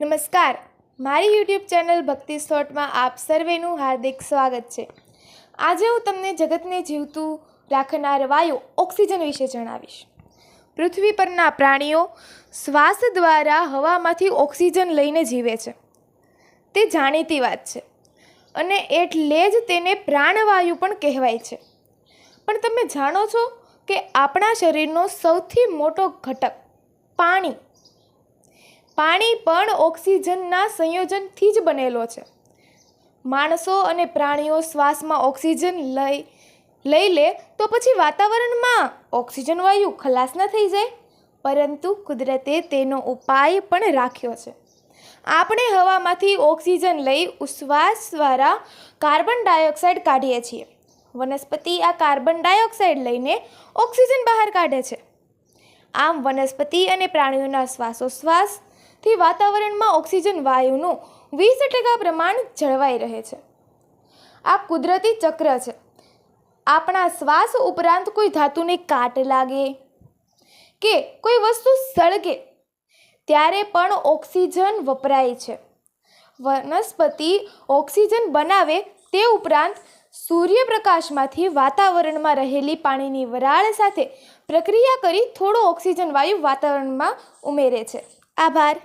નમસ્કાર. મારી YouTube channel ભક્તિ થોટમાં આપ સર્વેનું હાર્દિક સ્વાગત છે. આજે હું તમને જગતને જીવતું રાખનાર વાયુ ઓક્સિજન વિશે જણાવીશ. પૃથ્વી પરના પ્રાણીઓ શ્વાસ દ્વારા હવામાંથી ઓક્સિજન લઈને જીવે છે. તે જાણીતી વાત છે અને એટલે જ તેને પ્રાણવાયુ પણ કહેવાય છે. પણ તમે જાણો છો કે આપણા શરીરનો સૌથી મોટો ઘટક પાણી પાણી પણ ઓક્સિજનના સંયોજનથી જ બનેલો છે. માણસો અને પ્રાણીઓ શ્વાસમાં ઓક્સિજન લઈ લઈ લે તો પછી વાતાવરણમાં ઓક્સિજન વાયુ ખલાસ ન થઈ જાય. પરંતુ કુદરતે તેનો ઉપાય પણ રાખ્યો છે. આપણે હવામાંથી ઓક્સિજન લઈ ઉશ્વાસ દ્વારા કાર્બન ડાયોક્સાઇડ કાઢીએ છીએ. વનસ્પતિ આ કાર્બન ડાયોક્સાઇડ લઈને ઓક્સિજન બહાર કાઢે છે. આમ વનસ્પતિ અને પ્રાણીઓના શ્વાસોશ્વાસથી વાતાવરણમાં ઓક્સિજન વાયુનું વીસ ટકા પ્રમાણ જળવાઈ રહે છે. આ કુદરતી ચક્ર છે. આપણા શ્વાસ ઉપરાંત કોઈ ધાતુને કાટ લાગે કે કોઈ વસ્તુ સળગે ત્યારે પણ ઓક્સિજન વપરાય છે. વનસ્પતિ ઓક્સિજન બનાવે તે ઉપરાંત સૂર્યપ્રકાશમાંથી વાતાવરણમાં રહેલી પાણીની વરાળ સાથે પ્રક્રિયા કરી થોડો ઓક્સિજન વાયુ વાતાવરણમાં ઉમેરે છે. આભાર.